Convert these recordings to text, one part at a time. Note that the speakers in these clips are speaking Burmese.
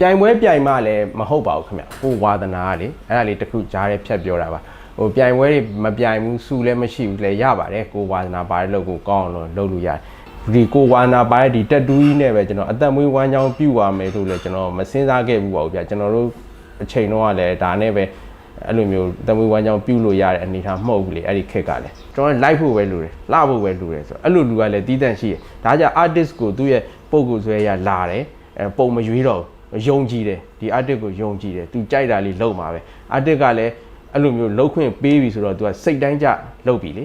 ပြိုင်ပွဲပြိုင်မှလည်းမဟုတ်ပါဘူးခင်ဗျကိုဝါသနာကလေအဲ့ဒါလေးတစ်ခုကြားရဲဖြတ်ပြောတာပါဟိုပြိုင်ပွဲတွေမပြိုင်ဘူးစုလည်းမရှိဘူးလည်းရပါတယ်ကိုဝါသနာပါတဲ့လို့ကိုကောင်းအောင်လို့လုပ်လို့ရတယ်ဒီကိုဝါသနာပါတဲ့ဒီတက်တူးကြီးနဲ့ပဲကျွန်တော်အသက်မွေးဝမ်းကြောင်းပြုတ်ရမယ်လို့လည်းကျွန်တော်မစင်စားခဲ့ဘူးပါဘူးဗျကျွန်တော်တို့အချိန်တော့ကလည်းဒါနဲ့ပဲအဲ့လိုမျိုးတမွေးဝမ်းကြောင်းပြုတ်လို့ရတဲ့အနေအထားမဟုတ်ဘူးလေအဲ့ဒီခက်ကလည်းကျွန်တော်လိုက်ဖို့ပဲလူတယ်လှဖို့ပဲလူတယ်ဆိုတော့အဲ့လိုလူကလည်းတီးတန့်ရှိတယ်ဒါကြောင့် artist ကိုသူ့ရဲ့ပုံကိုယ်ဆွဲရလာတယ်အဲပုံမရွေးတော့ဘူး ယုံကြည်တယ်ဒီ artist ကိုယုံကြည်တယ်သူကြိုက်တာလေးလုပ်မှာပဲ artist ကလည်းအဲ့လိုမျိုးလှုပ်ခွင့်ပေးပြီဆိုတော့သူကစိတ်တိုင်းကြလှုပ်ပြီလေ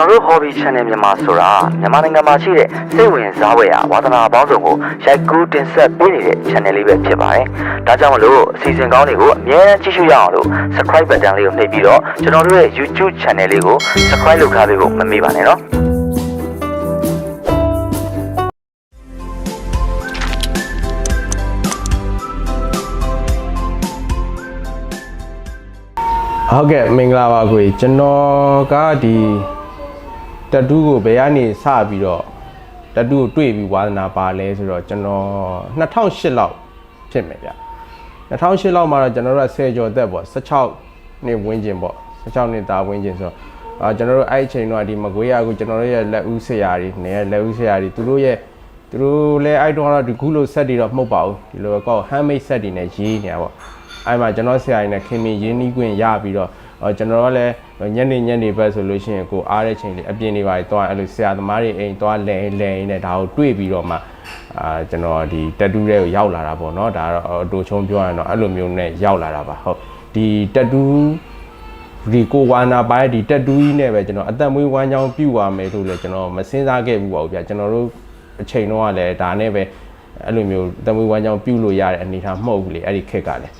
တော်တို့ hobby channel မြန်မာဆိုတာမြန်မာနိုင်ငံမှာရှိတဲ့စိတ်ဝင်စားဖွယ်ရာဝါသနာပေါင်းစုံကိုရိုက်ကူးတင်ဆက်ပေးနေတဲ့ channel လေးပဲဖြစ်ပါတယ်။ဒါကြောင့်မလို့အစီအစဉ်ကောင်းတွေကိုအမြဲတမ်းကြည့်ရှုရအောင်လို့ subscribe button လေးကိုနှိပ်ပြီးတော့ကျွန်တော်တို့ရဲ့ YouTube channel လေးကို subscribe လုပ်ထားပေးဖို့မမေ့ပါနဲ့နော်။ဟုတ်ကဲ့မင်္ဂလာပါကိုကြီးကျွန်တော်ကဒီ တတူးကိုဘယ်ကနေစပြီးတော့တတူးကိုတွေ့ပြီးဝါသနာပါလဲဆိုတော့ကျွန်တော်2008လောက်ဖြစ်မယ်ဗျ2008လောက်မှာတော့ကျွန်တော်တို့က10ကျော်သက်ပေါ့16နှစ်ဝန်းကျင်ပေါ့16နှစ်သားဝန်းကျင်ဆိုတော့အာကျွန်တော်တို့အဲ့အချိန်တော့ဒီမကွေးရအခုကျွန်တော်တို့ရဲ့လက်ဦးဆရာတွေနေလက်ဦးဆရာတွေသူတို့ရဲ့သူတို့လည်းအဲ့တော့ဒီခုလိုဆက်တွေတော့မဟုတ်ပါဘူးဒီလိုကော handmade set တွေနဲ့ရေးနေတာပေါ့အဲ့မှာကျွန်တော်ဆရာကြီးနဲ့ခင်မင်ရင်းနှီးခွင့်ရပြီးတော့ အော်ကျွန်တော်ကလည်းညနေညနေပဲဆိုလို့ရှိရင်ကိုအားတဲ့ချိန်လေးအပြင်နေပါတော့အဲ့လိုဆရာသမားတွေအိမ်သွားလဲလဲနေဒါကိုတွေ့ပြီးတော့မှအာကျွန်တော်ဒီတက်တူးတွေကိုရောက်လာတာပေါ့နော်ဒါတော့အတူချုံပြောရရင်တော့အဲ့လိုမျိုးနဲ့ရောက်လာတာပါဟုတ်ဒီတက်တူးဒီကိုဝါနာပါတဲ့ဒီတက်တူးကြီးနဲ့ပဲကျွန်တော်အသက်မွေးဝမ်းကြောင်းပြုတ်ရမယ်လို့လည်းကျွန်တော်မစင်စားခဲ့ဘူးပါဘူးဗျာကျွန်တော်တို့အချိန်တော့ကလည်းဒါနဲ့ပဲအဲ့လိုမျိုးအသက်မွေးဝမ်းကြောင်းပြုတ်လို့ရတဲ့အနေအထားမဟုတ်ဘူးလေအဲ့ဒီခက်ကလည်း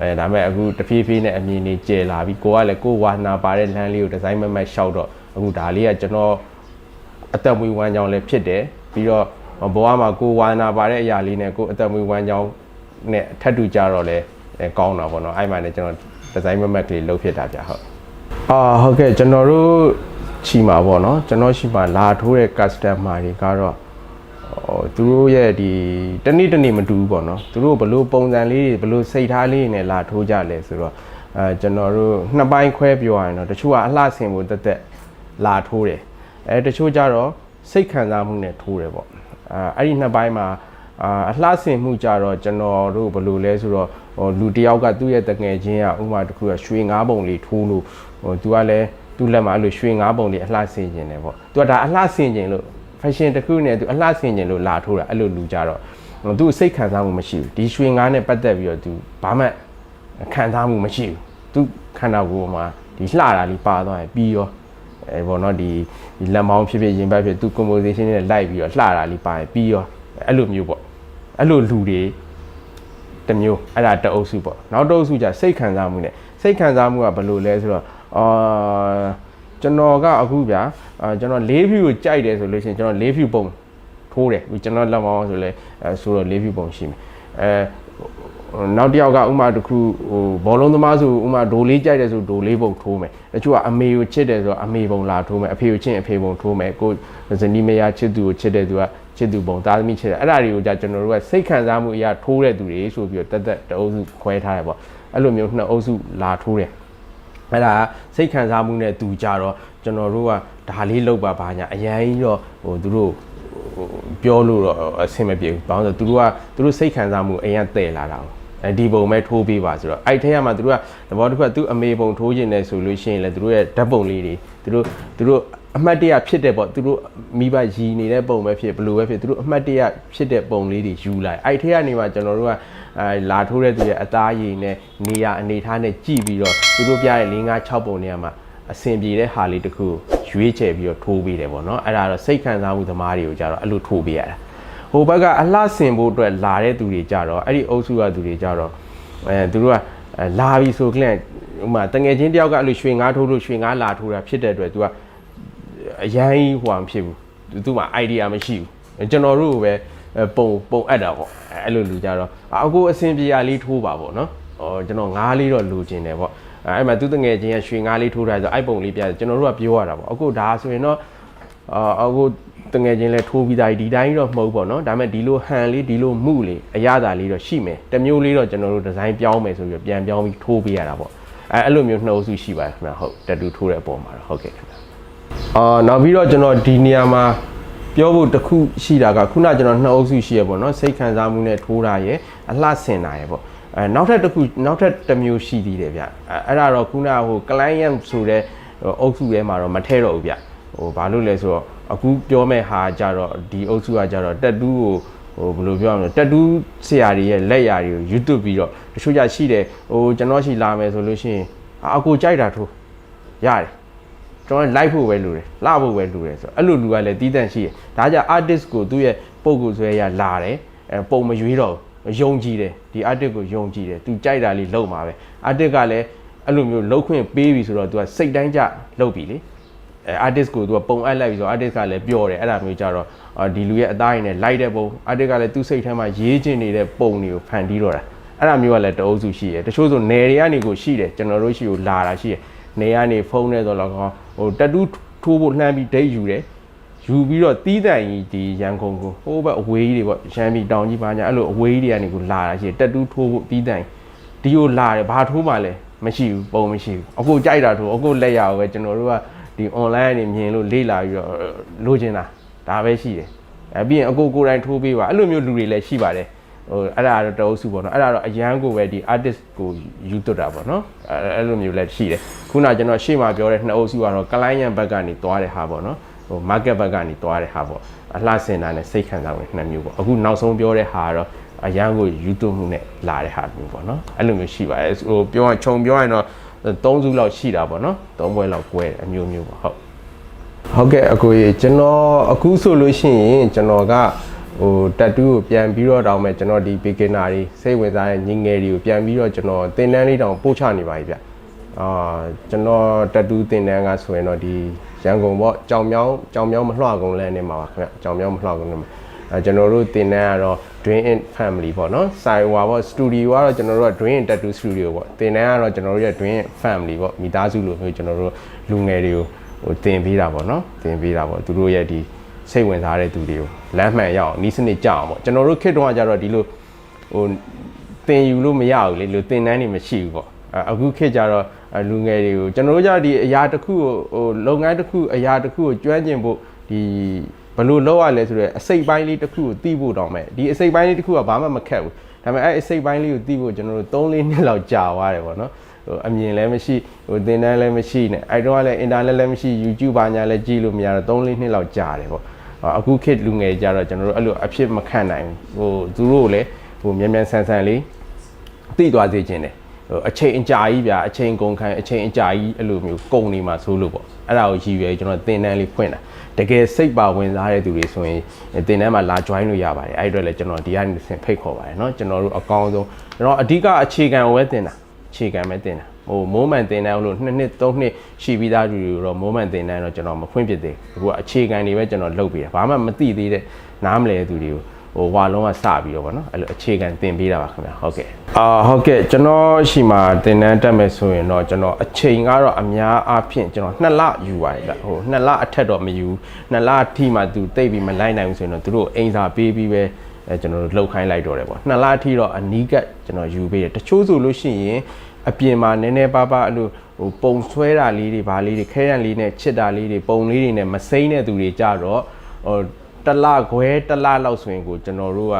အဲဒါပေမဲ့အခုတဖြည်းဖြည်းနဲ့အမြင်တွေကျယ်လာပြီးကိုကလည်းကိုဝါနာပါတဲ့လမ်းလေးကိုဒီဇိုင်းမမတ်ရှောက်တော့အခုဒါလေးကကျွန်တော်အသက်မွေးဝမ်းကြောင်းလည်းဖြစ်တယ်ပြီးတော့ဘဝမှာကိုဝါနာပါတဲ့အရာလေးနဲ့ကိုအသက်မွေးဝမ်းကြောင်းနဲ့ထပ်တူကြတော့လဲအဲကောင်းတာပေါ့နော်အဲ့မှလည်းကျွန်တော်ဒီဇိုင်းမမတ်ကလေးလုပ်ဖြစ်တာဗျဟုတ်အာဟုတ်ကဲ့ကျွန်တော်တို့ချီမှာပေါ့နော်ကျွန်တော်ရှိမှာလာထိုးတဲ့ customer တွေကတော့ ဟိုသူတို့ရဲ့ဒီတနေ့တနေ့မတူဘူးပေါ့နော်သူတို့ဘလို့ပုံစံလေးတွေဘလို့စိတ်ထားလေးတွေနဲ့လာထိုးကြလဲဆိုတော့အဲကျွန်တော်တို့နှစ်ပိုင်းခွဲပြောရရင်တော့တချို့ကအလှဆင်ဖို့တက်တက်လာထိုးတယ်အဲတချို့ကြတော့စိတ်ခံစားမှုနဲ့ထိုးတယ်ပေါ့အဲအဲ့ဒီနှစ်ပိုင်းမှာအာအလှဆင်မှုကြတော့ကျွန်တော်တို့ဘလို့လဲဆိုတော့ဟိုလူတယောက်ကသူ့ရဲ့တငယ်ချင်းကဥမာတစ်ခုကရွှေငါးပုံလေးထိုးလို့ဟိုသူကလည်းသူ့လက်မှာအဲ့လိုရွှေငါးပုံလေးအလှဆင်ခြင်းတယ်ပေါ့သူကဒါအလှဆင်ခြင်းလို့ fashion တစ်ခုနဲ့သူအလှဆင်ခြင်းလို့လာထိုးတာအဲ့လိုလူကြတော့သူစိတ်ခံစားမှုမရှိဘူးဒီရွှေငါးနဲ့ပတ်သက်ပြီးတော့သူဘာမှခံစားမှုမရှိဘူးသူခန္ဓာကိုယ်မှာဒီလှတာလေးပါသွားရင်ပြီးရောအဲဘောနော်ဒီဒီလက်မောင်းဖြစ်ဖြစ်ရင်ဘတ်ဖြစ်သူ composition နဲ့လိုက်ပြီးတော့လှတာလေးပါရင်ပြီးရောအဲ့လိုမျိုးပေါ့အဲ့လိုလူတွေတစ်မျိုးအဲ့ဒါတအုပ်စုပေါ့နောက်တအုပ်စုじゃစိတ်ခံစားမှုနဲ့စိတ်ခံစားမှုကဘယ်လိုလဲဆိုတော့အာ ကျွန်တော်ကအခုဗျာအာကျွန်တော်၄ view ကိုကြိုက်တယ်ဆိုလို့ရှိရင်ကျွန်တော်၄ view ပုံထိုးတယ်ပြီးကျွန်တော်လက်မောင်းဆိုလဲအဲဆိုတော့၄ view ပုံရှိမယ်အဲနောက်တစ်ယောက်ကဥမာတစ်ခုဟိုဘောလုံးသမားဆိုဥမာဒိုလေးကြိုက်တယ်ဆိုဒိုလေးပုံထိုးမယ်တချို့ကအမေကိုချစ်တယ်ဆိုတော့အမေပုံလာထိုးမယ်အဖေကိုချစ်ရင်အဖေပုံထိုးမယ်ကိုဇနီးမယားချစ်သူကိုချစ်တဲ့သူကချစ်သူပုံသားသမီးချစ်တယ်အဲ့ဒါတွေကိုじゃကျွန်တော်တို့ကစိတ်ခံစားမှုအရာထိုးတဲ့သူတွေဆိုပြီးတော့တက်တက်တအုပ်စုခွဲထားတယ်ပေါ့အဲ့လိုမျိုးနှစ်အုပ်စုလာထိုးတယ် အဲ့ဒါစိတ်ခံစားမှုနဲ့တူကြတော့ကျွန်တော်တို့ကဒါလေးလောက်ပါပါညာအရင်ကြီးတော့ဟိုသူတို့ဟိုပြောလို့တော့အဆင်မပြေဘူး။ဘာလို့လဲဆိုတော့သူတို့ကသူတို့စိတ်ခံစားမှုအရင်တည်လာတာကိုအဲဒီပုံမဲ့ထိုးပေးပါဆိုတော့အဲ့ထဲမှာသူတို့ကသဘောတစ်ခုကသူ့အမေပုံထိုးခြင်းနဲ့ဆိုလို့ရှိရင်လည်းသူတို့ရဲ့ဓာတ်ပုံလေးတွေသူတို့သူတို့ အအမှတ်တရဖြစ်တဲ့ပေါ့သူတို့မိဘရီနေတဲ့ပုံပဲဖြစ်ဘယ်လိုပဲဖြစ်သူတို့အမှတ်တရဖြစ်တဲ့ပုံလေးတွေယူလိုက်အဲ့ထဲကနေမှကျွန်တော်တို့ကအဲလာထိုးတဲ့သူရဲ့အသားရည်နဲ့နေရအနေထားနဲ့ကြည့်ပြီးတော့သူတို့ပြတဲ့၄၅6ပုံနေရာမှာအဆင်ပြေတဲ့ဟာလေးတစ်ခုရွေးချယ်ပြီးတော့ထိုးပေးတယ်ပေါ့နော်အဲ့ဒါတော့စိတ်ခံစားမှုသမားတွေကိုကြတော့အဲ့လိုထိုးပေးရတာဟိုဘက်ကအလှဆင်ဖို့အတွက်လာတဲ့သူတွေကြတော့အဲ့ဒီအုပ်စုကသူတွေကြတော့အဲသူတို့ကအဲလာပြီဆိုကလင့်ဥမာတငယ်ချင်းတယောက်ကအဲ့လိုရွှေငါးထိုးလို့ရွှေငါးလာထိုးတာဖြစ်တဲ့အတွက် तू က အရန်ကြီးဟိုမဖြစ်ဘူးသူသူ့မှာ idea မရှိဘူးကျွန်တော်တို့ကိုပဲအဲပုံပုံအပ်တာပေါ့အဲ့လိုလူကြတော့အာအကိုအဆင်ပြေရလေးထိုးပါပေါ့နော်ဟောကျွန်တော်ငားလေးတော့လူကျင်တယ်ပေါ့အဲအဲ့မှာသူတငယ်ချင်းကရွှေငားလေးထိုးထားဆိုအဲ့ပုံလေးပြကျွန်တော်တို့ကပြောရတာပေါ့အခုဒါဆိုရင်တော့အာအခုတငယ်ချင်းလဲထိုးပြီးသားဒီတိုင်းတော့မဟုတ်ပေါ့နော်ဒါပေမဲ့ဒီလိုဟန်လေးဒီလိုမှုလေးအရသာလေးတော့ရှိမယ်တစ်မျိုးလေးတော့ကျွန်တော်တို့ဒီဇိုင်းပြောင်းမယ်ဆိုပြီးပြန်ပြောင်းပြီးထိုးပေးရတာပေါ့အဲအဲ့လိုမျိုးနှုတ်စုရှိပါတယ်ခင်ဗျဟုတ်တက်တူထိုးတဲ့အပေါ်မှာတော့ဟုတ်ကဲ့ခင်ဗျ အာနောက်ပြီးတော့ကျွန်တော်ဒီနေရာမှာပြောဖို့တစ်ခုရှိတာကခုနကျွန်တော်နှစ်အုပ်စုရှိရပေါ့နော်စိတ်ခံစားမှုနဲ့ထိုးတာရယ်အလှဆင်တာရယ်ပေါ့အဲနောက်ထပ်တစ်ခုနောက်ထပ်တစ်မျိုးရှိသေးတယ်ဗျအဲအဲ့ဒါတော့ခုနဟို client ဆိုတဲ့အုပ်စုထဲမှာတော့မထဲတော့ဘူးဗျဟိုဘာလို့လဲဆိုတော့အခုပြောမဲ့ဟာကြတော့ဒီအုပ်စုကကြတော့တက်တူးကိုဟိုဘယ်လိုပြောရမလဲတက်တူးဆရာတွေရဲ့လက်ရာတွေကို YouTube ပြီးတော့တချို့ကြရှိတယ်ဟိုကျွန်တော်ရှိလာမယ်ဆိုလို့ရှိရင်အာအကိုကြိုက်တာထိုးရတယ် ကျွန်တော်လိုက်ဖို့ပဲလိုတယ်လှဖို့ပဲလိုတယ်ဆိုတော့အဲ့လိုလူကလည်းတီးတန့်ရှိတယ်ဒါကြောင့် artist ကိုသူ့ရဲ့ပုံကိုယ်ဆွဲရလာတယ်အဲပုံမရွေးတော့ဘူးယုံကြည်တယ်ဒီ artist ကိုယုံကြည်တယ်သူကြိုက်တာလေးလုပ်မှာပဲ artist ကလည်းအဲ့လိုမျိုးလှုပ်ခွင့်ပေးပြီဆိုတော့ तू ကစိတ်တိုင်းကြလှုပ်ပြီလေအဲ artist ကို तू ကပုံအပ်လိုက်ပြီဆိုတော့ artist ကလည်းပျော်တယ်အဲ့ဒါမျိုးကြတော့အာဒီလူရဲ့အသားရည်နဲ့လိုက်တဲ့ပုံ artist ကလည်းသူ့စိတ်ထဲမှာရေးချင်နေတဲ့ပုံတွေကိုဖန်တီးတော့တာအဲ့ဒါမျိုးကလည်းတအုပ်စုရှိတယ်တချို့ဆိုနယ်တွေကနေကိုရှိတယ်ကျွန်တော်တို့ရှိကိုလာတာရှိတယ်နေကနေဖုန်းနဲ့ဆိုတော့ကော ဟိုတက်တူးထိုးဖို့လှမ်းပြီးဒိတ်ယူတယ်ယူပြီးတော့တီးတန်ကြီးဒီရန်ကုန်ကိုဟိုဘက်အဝေးကြီးတွေပေါ့ရန်ပြည်တောင်ကြီးပါညာအဲ့လိုအဝေးကြီးတွေကနေကိုလာတာရှိတယ်တက်တူးထိုးဖို့တီးတန်ဒီကိုလာတယ်ဘာထိုးမှလဲမရှိဘူးပုံမရှိဘူးအခုကြိုက်တာထိုးအခုလက်ရအောင်ပဲကျွန်တော်တို့ကဒီ online ကနေမြင်လို့လေ့လာပြီးတော့လိုချင်တာဒါပဲရှိတယ်အဲပြီးရင်အကိုကိုယ်တိုင်ထိုးပေးပါအဲ့လိုမျိုးလူတွေလည်းရှိပါတယ် ဟိုအဲ့ဒါတော့တအုပ်စုပေါ့နော်အဲ့ဒါတော့အရန်ကိုပဲဒီ artist ကိုယူသွတ်တာပေါ့နော်အဲ့အဲ့လိုမျိုးလည်းရှိတယ်ခုနကျွန်တော်ရှေ့မှာပြောတဲ့နှစ်အုပ်စုကတော့ client ဘက်ကနေသွားတဲ့ဟာပေါ့နော်ဟို market ဘက်ကနေသွားတဲ့ဟာပေါ့အလှဆင်တာနဲ့စိတ်ခံစားဝင်နှစ်မျိုးပေါ့အခုနောက်ဆုံးပြောတဲ့ဟာကတော့အရန်ကိုယူသွတ်မှုနဲ့လာတဲ့ဟာမျိုးပေါ့နော်အဲ့လိုမျိုးရှိပါတယ်ဟိုပြောရင်ခြုံပြောရင်တော့သုံးစုလောက်ရှိတာပေါ့နော်သုံးပွဲလောက်꿰အမျိုးမျိုးပေါ့ဟုတ်ဟုတ်ကဲ့အကိုကြီးကျွန်တော်အခုဆိုလို့ရှိရင်ကျွန်တော်က ဟိုတက်တူးကိုပြန်ပြီးတော့တောင်းမဲ့ကျွန်တော်ဒီ beginner တွေစိတ်ဝင်စားတဲ့ညီငယ်တွေကိုပြန်ပြီးတော့ကျွန်တော်သင်တန်းလေးတောင်ပို့ချနေပါပြီဗျအာကျွန်တော်တက်တူးသင်တန်းကဆိုရင်တော့ဒီရန်ကုန်ပေါ့ကြောင်မြောင်းကြောင်မြောင်းမလှကုန်းလမ်းနေမှာပါခင်ဗျကြောင်မြောင်းမလှကုန်းလမ်းမှာအဲကျွန်တော်တို့သင်တန်းကတော့ Dream in Family ပေါ့နော်စိုင်ဝါပေါ့ studio ကတော့ကျွန်တော်တို့က Dream in Tattoo Studio ပေါ့သင်တန်းကတော့ကျွန်တော်တို့ရဲ့ Dream in Family ပေါ့မိသားစုလိုမျိုးကျွန်တော်တို့လူငယ်တွေကိုဟိုတင်ပေးတာပေါ့နော်တင်ပေးတာပေါ့သူတို့ရဲ့ဒီစိတ်ဝင်စားတဲ့သူတွေကို လမ်းမှန်ရအောင်နီးစနစ်ကြအောင်ပေါ့ကျွန်တော်တို့ခေတ်တုန်းကကြတော့ဒီလိုဟိုတင်ယူလို့မရဘူးလေလို့တင်တန်းနေမရှိဘူးပေါ့အဲအခုခေတ်ကြတော့အဲလူငယ်တွေကိုကျွန်တော်တို့ကြဒီအရာတစ်ခုကိုဟိုလုပ်ငန်းတစ်ခုအရာတစ်ခုကိုကျွမ်းကျင်ဖို့ဒီဘယ်လို့လောက်ရလဲဆိုတော့အစိတ်ပိုင်းလေးတစ်ခုကိုတီးဖို့တောင်းမယ်ဒီအစိတ်ပိုင်းလေးတစ်ခုကဘာမှမခက်ဘူးဒါပေမဲ့အဲအစိတ်ပိုင်းလေးကိုတီးဖို့ကျွန်တော်တို့3-4နှစ်လောက်ကြာသွားတယ်ပေါ့နော်ဟိုအမြင်လည်းမရှိဟိုသင်တန်းလည်းမရှိနဲ့အဲ့တော့လည်း internet လည်းမရှိ YouTube ဘာညာလည်းကြည့်လို့မရတော့3-4နှစ်လောက်ကြာတယ်ပေါ့ဟော အခုခေတ်လူငယ်ကြတော့ကျွန်တော်တို့အဲ့လိုအဖြစ်မခံနိုင်ဘူးဟိုသူတို့ကိုလည်းဟိုမြန်မြန်ဆန်ဆန်လေးသိသွားစေခြင်းတယ်ဟိုအချိန်အကြာကြီးဗျာအချိန်ကုန်ခံအချိန်အကြာကြီးအဲ့လိုမျိုးကုန်နေမှာဆိုလို့ပေါ့အဲ့ဒါကိုရည်ရွယ်ကျွန်တော်သင်တန်းလေးဖွင့်တာတကယ်စိတ်ပါဝင်စားတဲ့သူတွေဆိုရင်သင်တန်းမှာလာ join လို့ရပါတယ်အဲ့အတွက်လည်းကျွန်တော်ဒီကနေဆင်ဖိတ်ခေါ်ပါတယ်เนาะကျွန်တော်တို့အကောင်းဆုံးကျွန်တော်အဓိကအခြေခံကိုပဲသင်တာ အခြေခံပဲတင်တာ ဟိုမိုးမှန်တင်တန်းလို့နှစ်နှစ်သုံးနှစ်ရှိပြီးသားလူတွေတော့မိုးမှန်တင်တန်းတော့ကျွန်တော်မဖွင့်ပြသေးဘူးအခုကအခြေခံတွေပဲကျွန်တော်လုပ်ပေးတာဘာမှမသိသေးတဲ့နားမလဲသူတွေကိုဟိုဝါလုံးကစပြီးတော့ဗောနော်အဲ့လိုအခြေခံတင်ပေးတာပါခင်ဗျာဟုတ်ကဲ့အာဟုတ်ကဲ့ကျွန်တော်ရှိမှတင်တန်းတက်မယ်ဆိုရင်တော့ကျွန်တော်အချိန်ကတော့အများအားဖြင့်ကျွန်တော်2လယူပါတယ်ဗျဟို2လအထက်တော့မယူ2လအထိမှသူတိတ်ပြီးမလိုက်နိုင်ဘူးဆိုရင်တော့သူတို့အိမ်စာပေးပြီးပဲအဲကျွန်တော်တို့လှုပ်ခိုင်းလိုက်တော့တယ်ပေါ့2လအထိတော့အနီးကပ်ကျွန်တော်ယူပေးတယ်တချို့ဆိုလို့ရှိရင် အပြင်မှာနည်းနည်းပါးပါးအဲ့လိုဟိုပုံဆွဲတာလေးတွေဗာလေးတွေခဲရန်လေးနဲ့ချစ်တာလေးတွေပုံလေးတွေနဲ့မစိမ့်တဲ့သူတွေကြတော့ဟိုတစ်လခွဲတစ်လလောက်ဆိုရင်ကိုကျွန်တော်တို့က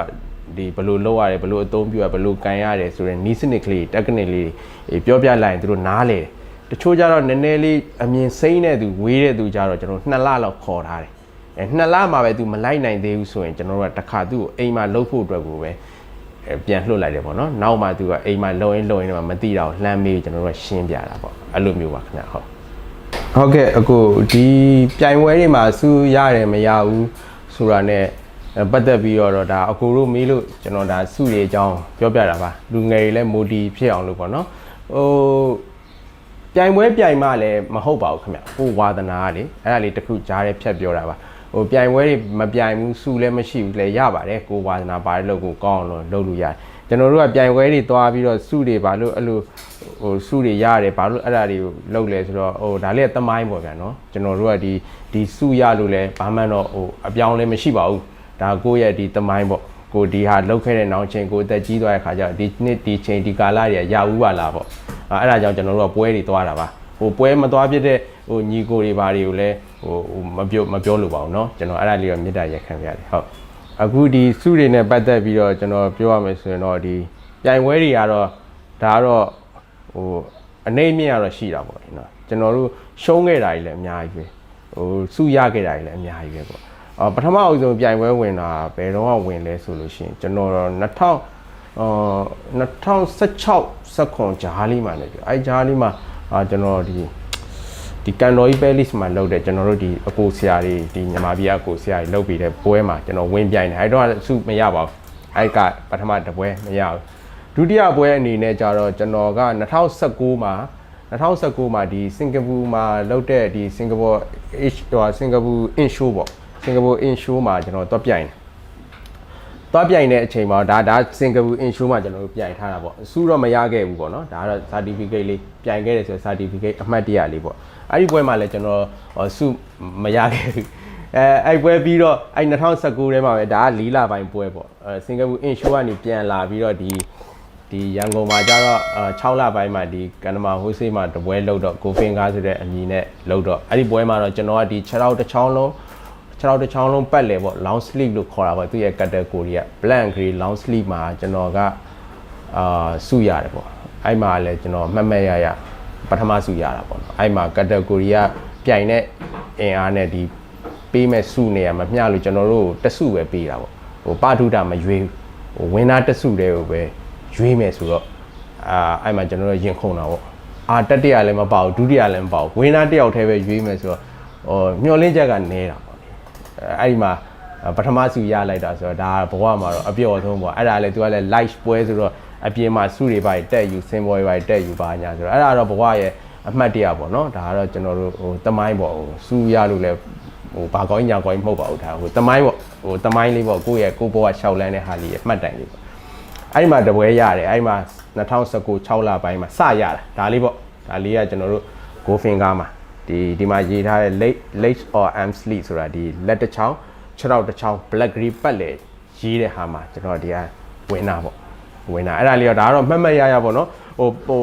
ဒီဘယ်လိုလုပ်ရတယ်ဘယ်လိုအသုံးပြုရဘယ်လိုကန်ရတယ်ဆိုရင်နီးစနစ်ကလေး technique လေးတွေပြောပြလိုက်ရင်သူတို့နားလေတယ်တချို့ကြတော့နည်းနည်းလေးအမြင်စိမ့်တဲ့သူဝေးတဲ့သူကြတော့ကျွန်တော်နှစ်လလောက်ခေါ်ထားတယ်အဲနှစ်လမှာပဲသူမလိုက်နိုင်သေးဘူးဆိုရင်ကျွန်တော်တို့ကတစ်ခါသူ့ကိုအိမ်မှာလှုပ်ဖို့အတွက်ကိုပဲအဲ ပြန်လှုပ်လိုက်တယ်ပေါ့နော်နောက်မှသူကအိမ်မှာလုံရင်လုံရင်တော့မသိတော့လှမ်းမေးကျွန်တော်တို့ကရှင်းပြတာပေါ့အဲ့လိုမျိုးပါခင်ဗျဟုတ်ဟုတ်ကဲ့အခုဒီပြိုင်ပွဲတွေမှာစူးရတယ်မရဘူးဆိုတာ ਨੇ ပတ်သက်ပြီးတော့ဒါအကူတို့မေးလို့ကျွန်တော်ဒါစုတွေအကြောင်းပြောပြတာပါလူငယ်တွေလည်းမိုဒီဖြစ်အောင်လို့ပေါ့နော်ဟိုပြိုင်ပွဲပြိုင်မှလည်းမဟုတ်ပါဘူးခင်ဗျကိုဝါသနာကလေအဲ့ဒါလေးတစ်ခုကြားရဲဖြတ်ပြောတာပါ ဟိုပြိုင်ပွဲတွေမပြိုင်ဘူးစုလည်းမရှိဘူးလည်းရပါတယ်ကိုဝါသနာပါတယ်လို့ကိုကောင်းအောင်လို့လုပ်လို့ရတယ်ကျွန်တော်တို့ကပြိုင်ပွဲတွေသွားပြီးတော့စုတွေဘာလို့အဲ့လိုဟိုစုတွေရတယ်ဘာလို့အဲ့ဒါတွေကိုလုပ်လဲဆိုတော့ဟိုဒါလေးကတမိုင်းပေါ့ဗျာနော်ကျွန်တော်တို့ကဒီဒီစုရလို့လည်းဘာမှတော့ဟိုအပြောင်းလဲမရှိပါဘူးဒါကိုယ့်ရဲ့ဒီတမိုင်းပေါ့ကိုဒီဟာလောက်ခဲ့တဲ့နောက်ချိန်ကိုအသက်ကြီးသွားတဲ့ခါကျတော့ဒီနှစ်ဒီချိန်ဒီကာလတွေကရဘူးပါလားပေါ့အဲ့ဒါကြောင့်ကျွန်တော်တို့ကပွဲတွေသွားတာပါ ဟိုပွဲမသွားဖြစ်တဲ့ဟိုညီကိုတွေဘာတွေကိုလည်းဟိုမပြောမပြောလို့ပါဘူးเนาะကျွန်တော်အဲ့ဒါလေးတော့မေတ္တာရက်ခံပြရတယ်ဟုတ်အခုဒီစုတွေနဲ့ပတ်သက်ပြီးတော့ကျွန်တော်ပြောရမယ်ဆိုရင်တော့ဒီပြိုင်ပွဲတွေကတော့ဒါကတော့ဟိုအနေအမြင့်ကတော့ရှိတာပေါ့เนาะကျွန်တော်တို့ရှုံးခဲ့တာကြီးလည်းအများကြီးပဲဟိုစုရခဲ့တာကြီးလည်းအများကြီးပဲပေါ့အော်ပထမအဦးဆုံးပြိုင်ပွဲဝင်တာဘယ်တော့ဝင်လဲဆိုလို့ရှိရင်ကျွန်တော်တော့2000အော်2016 19ဂျားလေးမှာလည်းပြောအဲဂျားလေးမှာ အာကျွန်တော်ဒီဒီကန်တော်ကြီးပဲလစ်မှာလုပ်တဲ့ကျွန်တော်တို့ဒီအကိုဆရာတွေဒီမြန်မာပြည်အကိုဆရာတွေလုပ်ပြီးတဲ့ပွဲမှာကျွန်တော်ဝင်ပြိုင်တယ်အဲတော့စုမရပါဘူးအဲကပထမတပွဲမရဘူးဒုတိယပွဲအနေနဲ့ကြတော့ကျွန်တော်က2019မှာ2019မှာဒီစင်ကာပူမှာလုပ်တဲ့ဒီစင်ကာပူ H ဟိုစင်ကာပူ in show ပေါ့စင်ကာပူ in show မှာကျွန်တော်တော့ပြိုင်တယ် သွားပြိုင်တဲ့အချိန်မှာဒါဒါစင်ကာပူ in show မှာကျွန်တော်တို့ပြိုင်ထားတာပေါ့အစူတော့မရခဲ့ဘူးပေါ့နော်ဒါကတော့ certificate လေးပြိုင်ခဲ့တယ်ဆိုတော့ certificate အမှတ်တရလေးပေါ့အဲ့ဒီပွဲမှာလည်းကျွန်တော်စုမရခဲ့ဘူးအဲအဲ့ပွဲပြီးတော့အဲ့2019ထဲမှာပဲဒါက၄လပိုင်းပွဲပေါ့အဲစင်ကာပူ in show ကနေပြန်လာပြီးတော့ဒီဒီရန်ကုန်မှာကျတော့6လပိုင်းမှာဒီကန္နမာဟိုးဆေးမှာတပွဲလောက်တော့ကိုဖင်ကားဆိုတဲ့အမည်နဲ့လောက်တော့အဲ့ဒီပွဲမှာတော့ကျွန်တော်ကဒီ6ရောက်တစ်ချောင်းလုံး 6ရောက်တစ်ချောင်းလုံးပတ်လေပေါ့ long sleeve လို့ခေါ်တာပေါ့သူရဲ့ category က black gray long sleeve မှာကျွန်တော်ကအာစုရတယ်ပေါ့အဲ့မှာလည်းကျွန်တော်မှတ်မှတ်ရရပထမစုရတာပေါ့နော်အဲ့မှာ category ကပြိုင်တဲ့အင်အားနဲ့ဒီပေးမဲ့စုနေရမမျှလို့ကျွန်တော်တို့တစုပဲပေးတာပေါ့ဟိုပါထုတာမရွေးဟိုဝင်းသားတစုတည်းကိုပဲရွေးမယ်ဆိုတော့အာအဲ့မှာကျွန်တော်တို့ရင်ခုန်တာပေါ့အာတတိယလည်းမပါဘူးဒုတိယလည်းမပါဘူးဝင်းသားတစ်ယောက်တည်းပဲရွေးမယ်ဆိုတော့ဟိုမျောလင်းချက်ကနေတာပေါ့လေ အဲ့ဒီမှာပထမစုရလိုက်တာဆိုတော့ဒါဘဝမှာတော့အပျော်ဆုံးပေါ့အဲ့ဒါလည်းသူကလည်း live ပွဲဆိုတော့အပြင်မှာစုတွေပါတက်ယူစင်ပွဲပါတက်ယူပါညာဆိုတော့အဲ့ဒါတော့ဘဝရဲ့အမှတ်တရပေါ့နော်ဒါကတော့ကျွန်တော်တို့ဟိုတမိုင်းပေါ့ဟိုစူးရလို့လည်းဟိုဘာကောင်းညာကောင်းမဟုတ်ပါဘူးဒါဟိုတမိုင်းပေါ့ဟိုတမိုင်းလေးပေါ့ကိုယ့်ရဲ့ကိုယ့်ဘဝရှောက်လန်းတဲ့ဟာလေးရဲ့အမှတ်တိုင်လေးပေါ့အဲ့ဒီမှာတပွဲရတယ်အဲ့ဒီမှာ2019 6လပိုင်းမှာစရတာဒါလေးပေါ့ဒါလေးကကျွန်တော်တို့ go finger မှာ ဒီဒီမှာရေးထားတဲ့ late late or arm sleeve ဆိုတာဒီလက်တစ်ချောင်းခြေထောက်တစ်ချောင်း black green ပတ်လေရေးတဲ့ဟာမှာကျွန်တော်ဒီကဝင်တာပေါ့ဝင်တာအဲ့ဒါလေးတော့ဒါကတော့မှတ်မှတ်ရရပေါ့နော်ဟိုဟို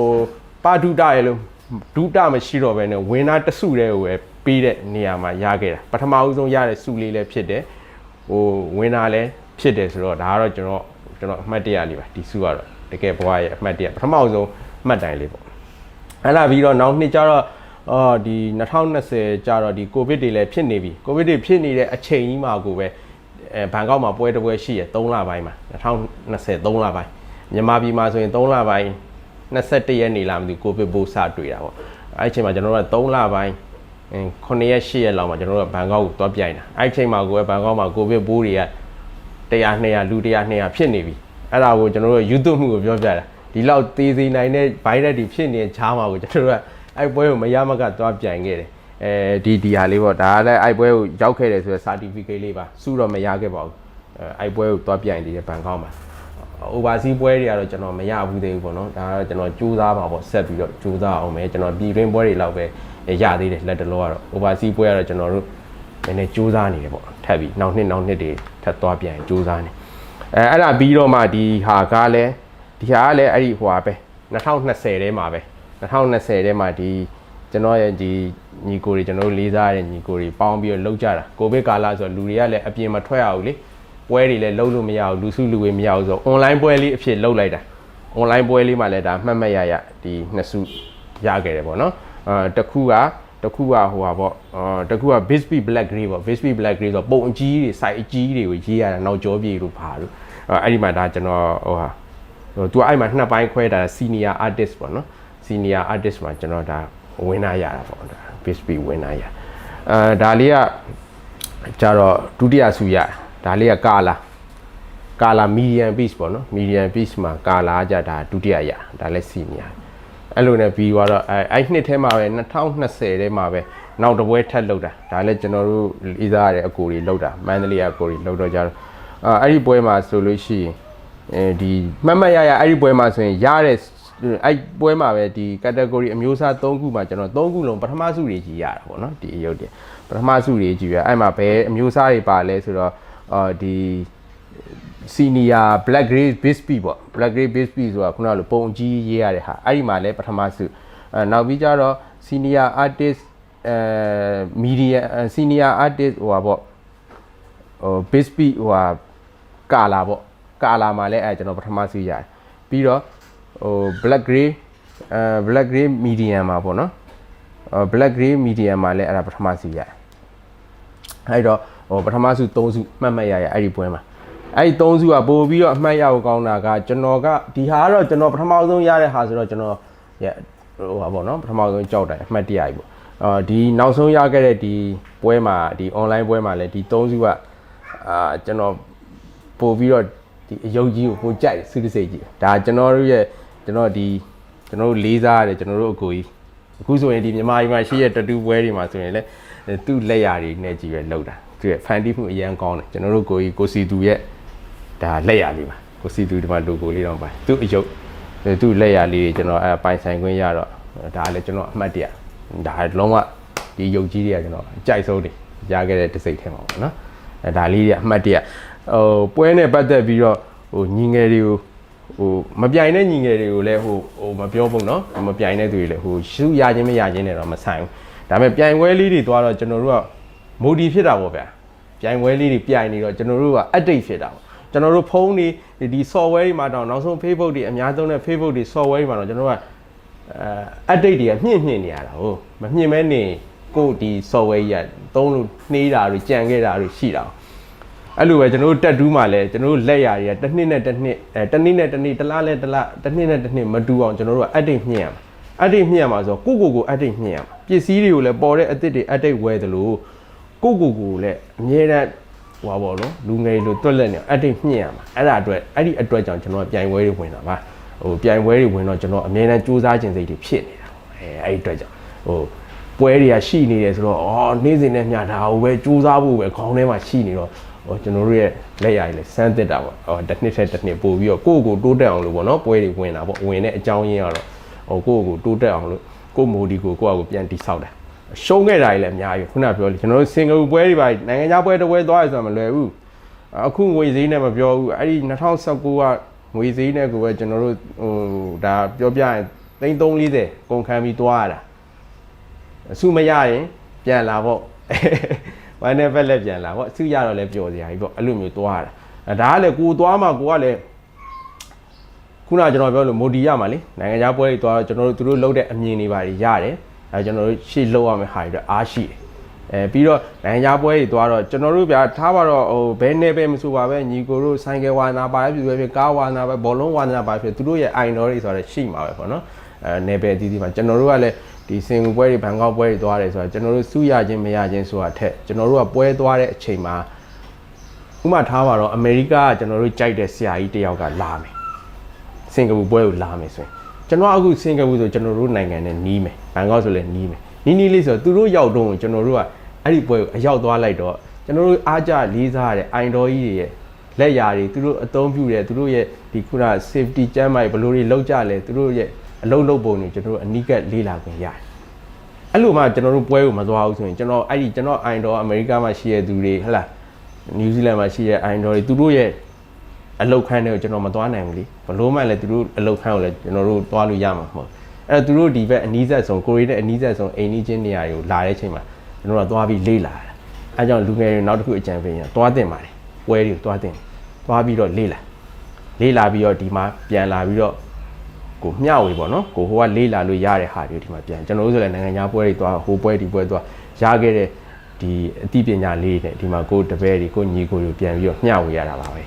ပါဒုတရဲ့လို့ဒုတမရှိတော့ဘဲနဲ့ဝင်တာတစုတည်းကိုပဲပြီးတဲ့နေရာမှာရခဲ့တာပထမဦးဆုံးရတဲ့စုလေးလည်းဖြစ်တယ်ဟိုဝင်တာလည်းဖြစ်တယ်ဆိုတော့ဒါကတော့ကျွန်တော်ကျွန်တော်အမှတ်တရလေးပါဒီစုကတော့တကယ်ဘွားရဲ့အမှတ်တရပထမဦးဆုံးမှတ်တိုင်လေးပေါ့အဲ့လာပြီးတော့နောက်နှစ်ကျတော့ အော်ဒီ2020ကျတော့ဒီကိုဗစ်တွေလည်းဖြစ်နေပြီကိုဗစ်တွေဖြစ်နေတဲ့အချိန်ကြီးမှာကိုပဲအဲဘန်ကောက်မှာပွဲတစ်ပွဲရှိရ3လပိုင်းမှာ2020 3လပိုင်းမြန်မာပြည်မှာဆိုရင်3လပိုင်း21ရက်နေလာမသိကိုဗစ်ပိုးစတွေ့တာပေါ့အဲ့အချိန်မှာကျွန်တော်တို့က3လပိုင်း9ရက်10ရက်လောက်မှာကျွန်တော်တို့ကဘန်ကောက်ကိုသွားပြိုင်တာအဲ့အချိန်မှာကိုပဲဘန်ကောက်မှာကိုဗစ်ပိုးတွေက100 200လူ100 200ဖြစ်နေပြီအဲ့ဒါကိုကျွန်တော်တို့ YouTube မှုကိုပြောပြတာဒီလောက်သေးသေးနိုင်တဲ့ virus တွေဖြစ်နေတဲ့ခြားမှာကိုကျွန်တော်တို့က အဲ့ပွဲကိုမရမကသွားပြိုင်ခဲ့တယ်အဲဒီဒီဟာလေးပေါ့ဒါကလည်းအဲ့ပွဲကိုရောက်ခဲ့တယ်ဆိုတော့ certificate လေးပါစုတော့မရခဲ့ပါဘူးအဲ့ပွဲကိုသွားပြိုင်သေးတယ်ဘန်ကောက်မှာ overseas ပွဲတွေကတော့ကျွန်တော်မရဘူးသေးဘူးပေါ့နော်ဒါကတော့ကျွန်တော်ကြိုးစားပါပေါ့ဆက်ပြီးတော့ကြိုးစားအောင်မယ်ကျွန်တော်ပြည်တွင်းပွဲတွေလောက်ပဲရသေးတယ်လက်တလောကတော့ overseas ပွဲကတော့ကျွန်တော်တို့နည်းနည်းကြိုးစားနေတယ်ပေါ့ထပ်ပြီးနောက်နှစ်နောက်နှစ်တွေထပ်သွားပြန်ကြိုးစားနေအဲအဲ့ဒါပြီးတော့မှဒီဟာကလည်းဒီဟာကလည်းအဲ့ဒီဟိုဟာပဲ2020ထဲမှာပဲ 2020ထဲမှာဒီကျွန်တော်ရဲ့ဒီညီကိုတွေကျွန်တော်တို့လေးစားရတဲ့ညီကိုတွေပေါင်းပြီးတော့လှုပ်ကြတာကိုဗစ်ကာလဆိုတော့လူတွေကလည်းအပြင်မထွက်ရဘူးလေပွဲတွေလည်းလှုပ်လို့မရဘူးလူစုလူဝေးမရဘူးဆိုတော့ online ပွဲလေးအဖြစ်လှုပ်လိုက်တာ online ပွဲလေးမှာလည်းဒါမှတ်မှတ်ရရဒီနှစ်စုရခဲ့တယ်ပေါ့နော်အာတစ်ခုကတစ်ခုကဟိုပါပေါ့အာတစ်ခုက Bisbee Black Grey ပေါ့ Bisbee Black Grey ဆိုတော့ပုံအကြီးတွေ size အကြီးတွေကိုရေးရတာနောက်ကျောပြေလို့ပါလို့အဲ့ဒီမှာဒါကျွန်တော်ဟိုဟာဟိုသူကအဲ့မှာနှစ်ပိုင်းခွဲတာ senior artist ပေါ့နော် senior artist မှာကျွန်တော်ဒါဝင်နာရတာပေါ့ဒါ Bisbee ဝင်နာရအဲဒါလေးကကြတော့ဒုတိယဆုရဒါလေးကကာလာကာလာ medium piece ပေါ့နော် medium piece မှာကာလာကြဒါဒုတိယရဒါလည်း senior အဲ့လိုနဲ့ပြီးသွားတော့အဲအဲ့နှစ်ထဲမှာပဲ2020ထဲမှာပဲနောက်တစ်ပွဲထပ်လောက်တာဒါလည်းကျွန်တော်တို့လေးစားရတဲ့အကိုတွေလောက်တာမန္တလေးကအကိုတွေလောက်တော့ကြတော့အာအဲ့ဒီပွဲမှာဆိုလို့ရှိရင်အဲဒီမှတ်မှတ်ရရအဲ့ဒီပွဲမှာဆိုရင်ရတဲ့ အဲ့ပွဲမှာပဲဒီ category အမျိုးအစား3ခုမှာကျွန်တော်3ခုလုံးပထမစုတွေကြီးရတာပေါ့နော်ဒီအယုတ်တွေပထမစုတွေကြီးရအဲ့မှာဘယ်အမျိုးအစားတွေပါလဲဆိုတော့အာဒီ senior black gray bisbee ပေါ့ black gray bisbee ဆိုတာခုနကလိုပုံအကြီးရေးရတဲ့ဟာအဲ့ဒီမှာလဲပထမစုအဲနောက်ပြီးကြတော့ senior artist အဲ media senior artist ဟိုပါပေါ့ဟို bisbee ဟိုဟာကာလာပေါ့ကာလာမှာလဲအဲကျွန်တော်ပထမစုရတယ်ပြီးတော့ ဟို black gray အဲ black gray medium မှာပေါ့နော်ဟို black gray medium မှာလဲအဲ့ဒါပထမစုရတယ်အဲ့တော့ဟိုပထမစု3စုမှတ်မှတ်ရရအဲ့ဒီပွဲမှာအဲ့ဒီ3စုကပို့ပြီးတော့အမှတ်ရဖို့ကောင်းတာကကျွန်တော်ကဒီဟာကတော့ကျွန်တော်ပထမဆုံးရတဲ့ဟာဆိုတော့ကျွန်တော်ရဟိုဟာပေါ့နော်ပထမဆုံးကြောက်တယ်အမှတ်တရကြီးပေါ့အာဒီနောက်ဆုံးရခဲ့တဲ့ဒီပွဲမှာဒီ online ပွဲမှာလည်းဒီ3စုကအာကျွန်တော်ပို့ပြီးတော့ဒီအယုတ်ကြီးကိုပို့ကြိုက်တယ်စိတ်စိတ်ကြီးဒါကျွန်တော်တို့ရဲ့ ကျွန်တော်ဒီကျွန်တော်တို့လေးစားရတယ်ကျွန်တော်တို့အကိုကြီးအခုဆိုရင်ဒီမြန်မာပြည်မှာရှိတဲ့တတူပွဲတွေမှာဆိုရင်လည်းသူ့လက်ရာတွေနဲ့ကြီးပဲလောက်တာသူရဲ့ဖန်တီးမှုအရန်ကောင်းတယ်ကျွန်တော်တို့ကိုကြီးကိုစီသူရဲ့ဒါလက်ရာလေးပါကိုစီသူဒီမှာ logo လေးတော့ပါသူ့အယုတ်သူ့လက်ရာလေးတွေကျွန်တော်အဲပိုင်ဆိုင်ခွင့်ရတော့ဒါလည်းကျွန်တော်အမှတ်တရဒါလုံးဝဒီယုတ်ကြီးတွေကကျွန်တော်အကြိုက်ဆုံးတွေရခဲ့တဲ့တစ်စိတ်ထဲမှာပေါ့နော်အဲဒါလေးတွေအမှတ်တရဟိုပွဲနဲ့ပတ်သက်ပြီးတော့ဟိုညီငယ်တွေကို ဟိုမပြိုင်တဲ့ညီငယ်တွေကိုလည်းဟိုဟိုမပြောဘူးเนาะမပြိုင်တဲ့သူတွေလည်းဟိုရှုရခြင်းမရခြင်းနဲ့တော့မဆိုင်ဘူးဒါပေမဲ့ပြိုင်ပွဲလေးတွေသွားတော့ကျွန်တော်တို့ကမိုဒီဖြစ်တာပေါ့ဗျာပြိုင်ပွဲလေးတွေပြိုင်နေတော့ကျွန်တော်တို့က update ဖြစ်တာပေါ့ကျွန်တော်တို့ဖုန်းတွေဒီ software တွေမှာတော့နောက်ဆုံး Facebook တွေအများဆုံးတဲ့ Facebook တွေ software တွေမှာတော့ကျွန်တော်တို့ကအဲ update တွေကမြင့်မြင့်နေရတာဟုတ်မမြင့်မဲနေကိုဒီ software ကြီးကသုံးလို့နှေးတာတွေကြံခဲ့တာတွေရှိတာ အဲ့လိုပဲကျွန်တော်တို့တက်တူးမှာလဲကျွန်တော်တို့လက်ရာတွေကတစ်နှစ်နဲ့တစ်နှစ်အဲတစ်နှစ်နဲ့တစ်နှစ်တစ်လားလဲတစ်လားတစ်နှစ်နဲ့တစ်နှစ်မတူအောင်ကျွန်တော်တို့က update မြင့်ရမှာ update မြင့်ရမှာဆိုတော့ကိုကိုကို update မြင့်ရမှာပစ္စည်းတွေကိုလည်းပေါ်တဲ့အသစ်တွေ update ဝယ်သလိုကိုကိုကိုလည်းအမြဲတမ်းဟွာပေါ့နော်လူငယ်လိုတွက်လက်နေ update မြင့်ရမှာအဲ့ဒါအတွက်အဲ့ဒီအတွက်ကြောင့်ကျွန်တော်ကပြိုင်ပွဲတွေဝင်တာပါဟိုပြိုင်ပွဲတွေဝင်တော့ကျွန်တော်အမြဲတမ်းစူးစမ်းခြင်းစိတ်တွေဖြစ်နေတာအဲအဲ့ဒီအတွက်ကြောင့်ဟိုပွဲတွေကရှိနေတယ်ဆိုတော့အော်နေ့စဉ်နဲ့မျှဒါဟိုပဲစူးစမ်းဖို့ပဲခေါင်းထဲမှာရှိနေတော့ ဟိုကျွန်တော်တို့ရဲ့လက်ရည်လည်းစမ်းသစ်တာပေါ့ဟိုတစ်နှစ်ထက်တစ်နှစ်ပို့ပြီးတော့ကိုယ့်ကိုယ်တိုးတက်အောင်လို့ပေါ့နော်ပွဲတွေဝင်တာပေါ့ဝင်တဲ့အကြောင်းရင်းကတော့ဟိုကိုယ့်ကိုယ်တိုးတက်အောင်လို့ကိုယ့်မိုဒီကိုကိုယ့်အကိုပြန်တိဆောက်တာရှုံးခဲ့တာတွေလည်းအများကြီးခုနပြောလေကျွန်တော်တို့စင်ကာပူပွဲတွေပါနိုင်ငံခြားပွဲတစ်ပွဲသွားရဆိုမှမလွယ်ဘူးအခုငွေစည်းနဲ့မပြောဘူးအဲ့ဒီ2019ကငွေစည်းနဲ့ကိုပဲကျွန်တော်တို့ဟိုဒါပြောပြရင်340ကုန်ခံပြီးသွားရတာအစုမရရင်ပြန်လာပေါ့ ဝမ်းနဲ့ဘက်လက်ပြန်လာပေါ့အစုရတော့လည်းပျော်စရာကြီးပေါ့အဲ့လိုမျိုးသွားရတာအဲဒါကလည်းကိုသွားမှကိုကလည်းခုနကကျွန်တော်ပြောလို့မိုဒီရမှာလေနိုင်ငံခြားပွဲတွေသွားတော့ကျွန်တော်တို့သူတို့လုပ်တဲ့အမြင်တွေပါရတယ်အဲကျွန်တော်တို့ရှေ့လောက်ရမယ့်ဟာတွေတော့အားရှိတယ်အဲပြီးတော့နိုင်ငံခြားပွဲတွေသွားတော့ကျွန်တော်တို့ဗျာထားပါတော့ဟိုဘဲနေပဲမဆိုပါပဲညီကိုတို့ဆိုင်ကယ်ဝါနာပါဖြစ်ဖြစ်ကားဝါနာပဲဘောလုံးဝါနာပါဖြစ်သူတို့ရဲ့အိုင်တော်တွေဆိုတော့ရှိမှာပဲပေါ့နော်အဲနေပဲအသီးသီးမှာကျွန်တော်တို့ကလည်း ဒီစင်ကူပွဲတွေဘန်ကောက်ပွဲတွေသွားတယ်ဆိုတော့ကျွန်တော်တို့စုရခြင်းမရခြင်းဆိုတာထက်ကျွန်တော်တို့ကပွဲသွားတဲ့အချိန်မှာဥမာထားပါတော့အမေရိကကကျွန်တော်တို့ကြိုက်တဲ့ဆရာကြီးတယောက်ကလာမယ်စင်ကာပူပွဲကိုလာမယ်ဆိုရင်ကျွန်တော်အခုစင်ကာပူဆိုကျွန်တော်တို့နိုင်ငံနဲ့နီးမယ်ဘန်ကောက်ဆိုလည်းနီးမယ်နီးနီးလေးဆိုတော့သူတို့ရောက်တော့ကျွန်တော်တို့ကအဲ့ဒီပွဲကိုအရောက်သွားလိုက်တော့ကျွန်တော်တို့အားကြလေးစားရတဲ့အိုင်တော်ကြီးတွေရဲ့လက်ရာတွေသူတို့အသုံးပြုတယ်သူတို့ရဲ့ဒီခုန safety ကျမ်းမိုက်ဘယ်လိုတွေလောက်ကြလဲသူတို့ရဲ့ အလုံးလုံးပုံတွေကျွန်တော်တို့အနီးကပ်လေးလာခွင့်ရတယ်အဲ့လိုမှကျွန်တော်တို့ပွဲကိုမသွားဘူးဆိုရင်ကျွန်တော်အဲ့ဒီကျွန်တော်အိုင်တော်အမေရိကမှာရှိတဲ့သူတွေဟဟလားနယူးဇီလန်မှာရှိတဲ့အိုင်တော်တွေသူတို့ရဲ့အလောက်ခန်းတွေကိုကျွန်တော်မသွားနိုင်ဘူးလေဘလို့မှလည်းသူတို့အလောက်ခန်းကိုလည်းကျွန်တော်တို့သွားလို့ရမှာမဟုတ်အဲ့တော့သူတို့ဒီဘက်အနီးဆက်ဆုံးကိုရီးနဲ့အနီးဆက်ဆုံးအိမ်နီးချင်းနေရာတွေကိုလာတဲ့ချိန်မှာကျွန်တော်တို့ကသွားပြီးလေ့လာတာအဲကြောင့်လူငယ်တွေနောက်တစ်ခုအကြံပေးရင်သွားတင်ပါတယ်ပွဲတွေကိုသွားတင်သွားပြီးတော့လေ့လာလေ့လာပြီးတော့ဒီမှာပြန်လာပြီးတော့ ကိုမျှဝေပေါ့နော်ကိုဟိုကလေးလာလို့ရတဲ့ဟာတွေဒီမှာပြန်ကျွန်တော်တို့ဆိုလည်းနိုင်ငံခြားပွဲတွေသွားဟိုပွဲဒီပွဲသွားရခဲ့တဲ့ဒီအသိပညာလေးတွေနဲ့ဒီမှာကိုတပည့်တွေကိုညီကိုတွေပြန်ပြီးတော့မျှဝေရတာပါပဲ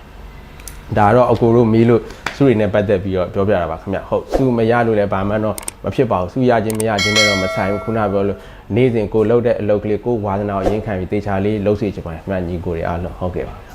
ဒါတော့အကိုတို့မေးလို့စုတွေနဲ့ပတ်သက်ပြီးတော့ပြောပြတာပါခင်ဗျဟုတ်စုမရလို့လည်းဘာမှတော့မဖြစ်ပါဘူးစုရခြင်းမရခြင်းနဲ့တော့မဆိုင်ဘူးခုနပြောလို့နေ့စဉ်ကိုလှုပ်တဲ့အလုပ်ကလေးကိုဝါသနာကိုရင်းခံပြီးတေချာလေးလှုပ်စေချင်ပါတယ်ခင်ဗျညီကိုတွေအားလုံးဟုတ်ကဲ့ပါ